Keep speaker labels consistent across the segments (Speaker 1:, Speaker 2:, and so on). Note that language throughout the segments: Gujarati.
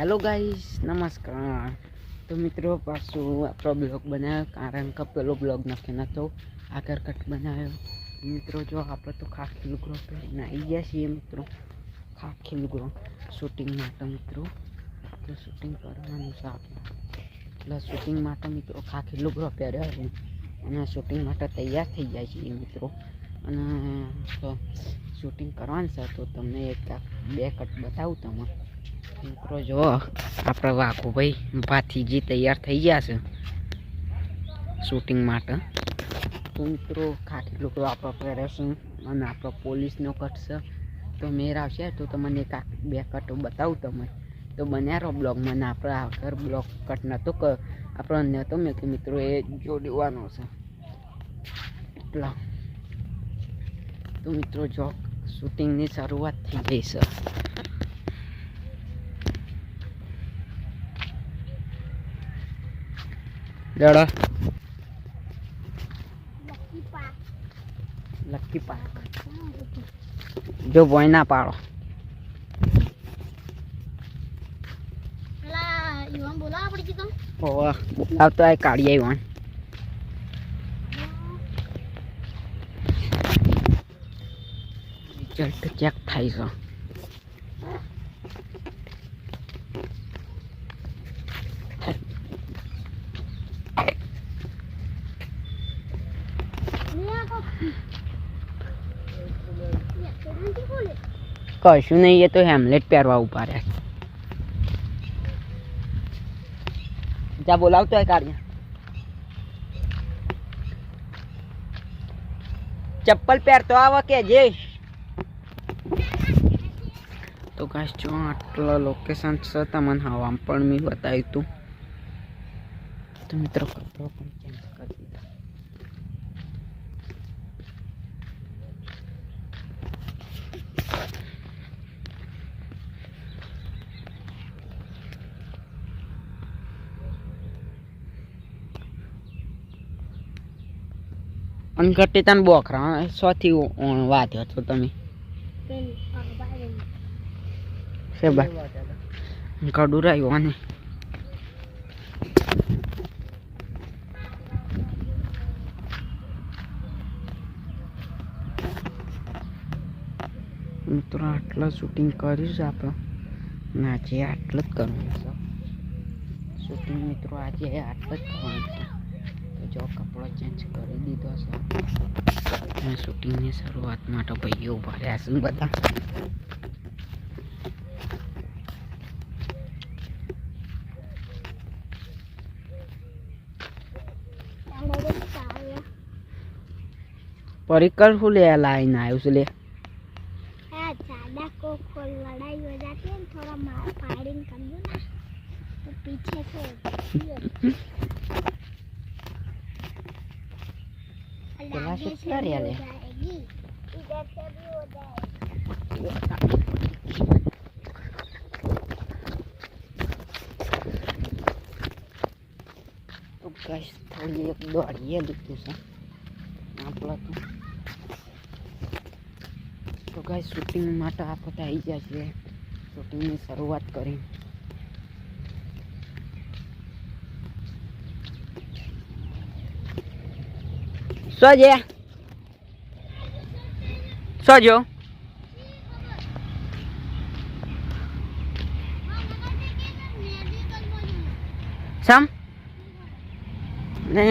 Speaker 1: હેલો ગાઈસ નમસ્કાર તો મિત્રો, પાછું આપણો બ્લોગ બનાવ્યો કારણ કે પેલો બ્લોગ નથી નહોતો આગળ કટ બનાવ્યો મિત્રો, જો આપણે તો ખાખી લુગરો પહેરીને આવી ગયા છીએ, મિત્રો. ખાખી લુગરો શૂટિંગ માટે, મિત્રો. તો શૂટિંગ કરવાનું છે આપણે. એટલે શૂટિંગ માટે, મિત્રો ખાખી લુગરો પહેર્યો છે. અને શૂટિંગ માટે તૈયાર થઈ જાય છીએ, મિત્રો. અને શૂટિંગ કરવાનું છે, તો તમને એક બે કટ બતાવું તમને. મિત્રો જો આપણે વાઘુભાઈ ભાથીજી તૈયાર થઈ ગયા છે શૂટિંગ માટે. તો મિત્રો ખાખી લોકો આપણો પહેરે છે અને આપણો પોલીસનો કટ છે. તો મેર આવશે, તો તમને એક બે કટ બતાવું તમે તો બન્યા રહો બ્લોગમાં ને આપણે આગળ બ્લોગ કટ નહોતો આપણો નહોતો મેં કે મિત્રો, એ જોડવાનો છે. એટલા તો મિત્રો, જો, શૂટિંગની શરૂઆત થઈ ગઈ છે. જડો લક્કી પાર્ક જો ભોય ના પાડો. બોલાવતો આ કાઢી આવ્યો રિઝલ્ટ ચેક થાય છે? કશું નહીં, એ તો હેમલેટ પહેરવા ઊભા રહ્યા જા બોલાવતો હોય કાઢ્યા ચપ્પલ પહેરતો આવો કે જે તો કાશ જો આટલા લોકેશન છે, તમને હવા પણ મેં બતાવ્યું તું. તો મિત્રો અનઘટી તને બોખરા સોથી વાત્યો છો તમે. છે ભાઈ કડું રહ્યું અને મિત્રો આટલા શૂટિંગ કર્યું છે આપણે અને આજે આટલું જ કરવાનું છે. શૂટિંગ મિત્રો, આજે આટલું જ કરવાનું છે. તો જો કપડો ચેન્જ કરી દીધો છે. અને શૂટિંગની શરૂઆત માટે ભાઈઓ ઊભા રહ્યા છે બધા.
Speaker 2: પરિકર શું
Speaker 1: લે
Speaker 2: લાઈન
Speaker 1: આવ્યું
Speaker 2: છે
Speaker 1: લે.
Speaker 2: થોડા
Speaker 1: પાડીને
Speaker 2: કરજો
Speaker 1: ને.
Speaker 2: પીછે છે પેલા સુતા રહ્યા લે
Speaker 1: તો ગાઈસ થોડી એક દોડીએ લીધું છે આપણા તો તો ગાઈસ શૂટિંગ માટે આ આપણે આવી જાય છે શૂટિંગની શરૂઆત કરી શું છે શું જો સમ? ને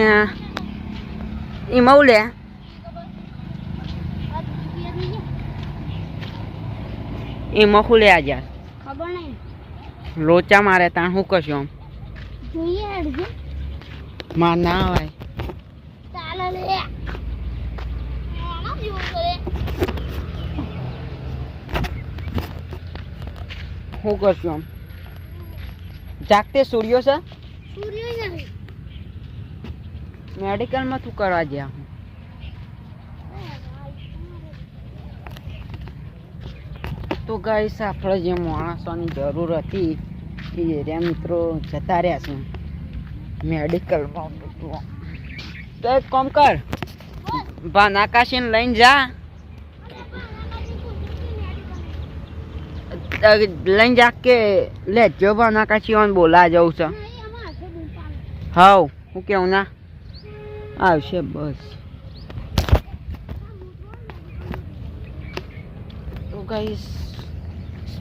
Speaker 1: એમાં લે એમાં શું લે આજે.
Speaker 2: ખબર નહીં.
Speaker 1: લોચા મારે તાણ હું કશું આમ?
Speaker 2: જોઈએ અડધે
Speaker 1: ના હોય.
Speaker 2: ચાલો લે આના જેવું કરે
Speaker 1: શું કરશું આમ જાગતે સૂર્યો છે?
Speaker 2: સૂર્ય નથી
Speaker 1: મેડિકલમાં તું કરવા ગયા? હું તો ગાઈસ આપણે જે માણસોની જરૂર હતી એ એરિયા મિત્રો જતા રહ્યા છે. મેડિકલમાં તો એક કામ કર ભાન આકાશીને લઈને જા. લઈને જા કે લે જો ના કાચી ઓન બોલા જવું છે. હાવ હું કેવું ના? આવશે બસ. તો ગાઈસ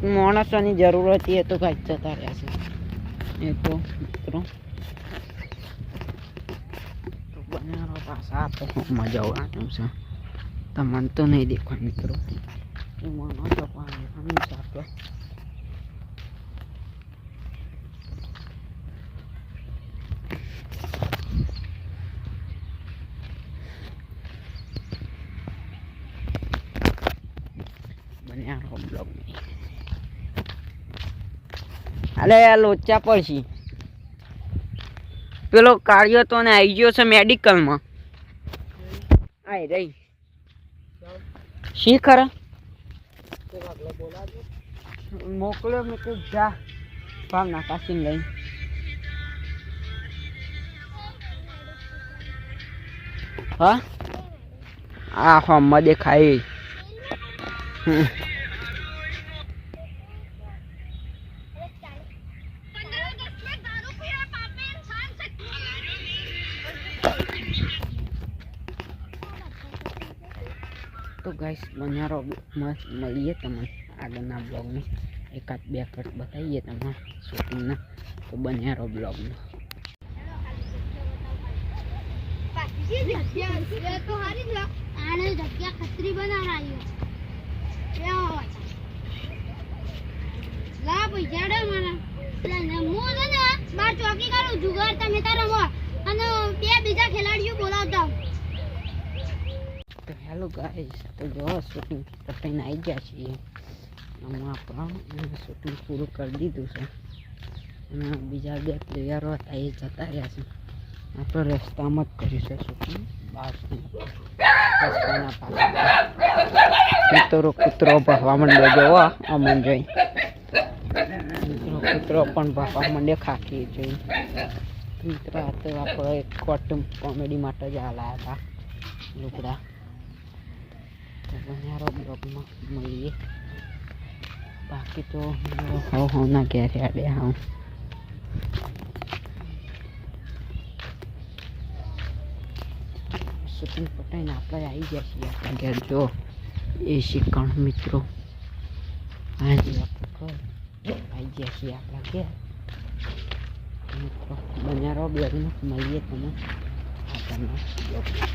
Speaker 1: માણસોની જરૂર હતી એ તો ગાઈસ જતા રહ્યા છે. એ તો, મિત્રો. બનારો પાછા મજા આવવાનું છે. તમને તો નહીં દેખાય, મિત્રો. આપણે બનારો બ્લોગ અલે આ લોચા પડશે પેલો કાર્યો તો ને આવી ગયો છે મેડિકલમાં આઈ રહી. શી ખરા? મોકલ્યો મેં કહ્યું જા ભાવ નાકાશીને લઈ હા આ હમ દેખાય હમ. તો ગાઈસ બનારો મસ્ત મળીએ તમને આગળના બ્લોગમાં એકાદ બે કટ બતાવીએ તમને શૂટિંગના. તો
Speaker 2: બન્યા રહો મારા હું છે ને બાર ચોકી કરું જુગાર તમે તાર અને બે બીજા ખેલાડીઓ
Speaker 1: તો હેલો ગાઈસ તો જો શૂટિંગ પતાઈને આવી ગયા છીએ. આમાં આપણે શૂટિંગ પૂરું કરી દીધું છે. અને બીજા બે પ્લેયરો હતા, એ જતા રહ્યા છે. આપણે રસ્તામાં જ કર્યું છે શૂટિંગ પાસે કૂતરો ભરવા માંડ્યો જોવા અમન જોઈ. મિત્રો કૂતરો પણ ભરવા માંડે ખાખી જોઈ. મિત્ર આ તો આપણે એક કોમેડી માટે જ આ લાયા હતા. લુગડા. તો બનારો બ્લોગમાં મળીએ. બાકી તો હવ હવ ના ઘેરે આડે હા શૂટિંગ પટાઈને આપણે આવી ગયા છીએ આપણા ઘેર. જો, એ શિકણ મિત્રો. આજે આપણે આવી ગયા છીએ આપણા ઘેર. મિત્રો બનારો બ્લોગમાં મળીએ તમે. આગળના બ્લોગમાં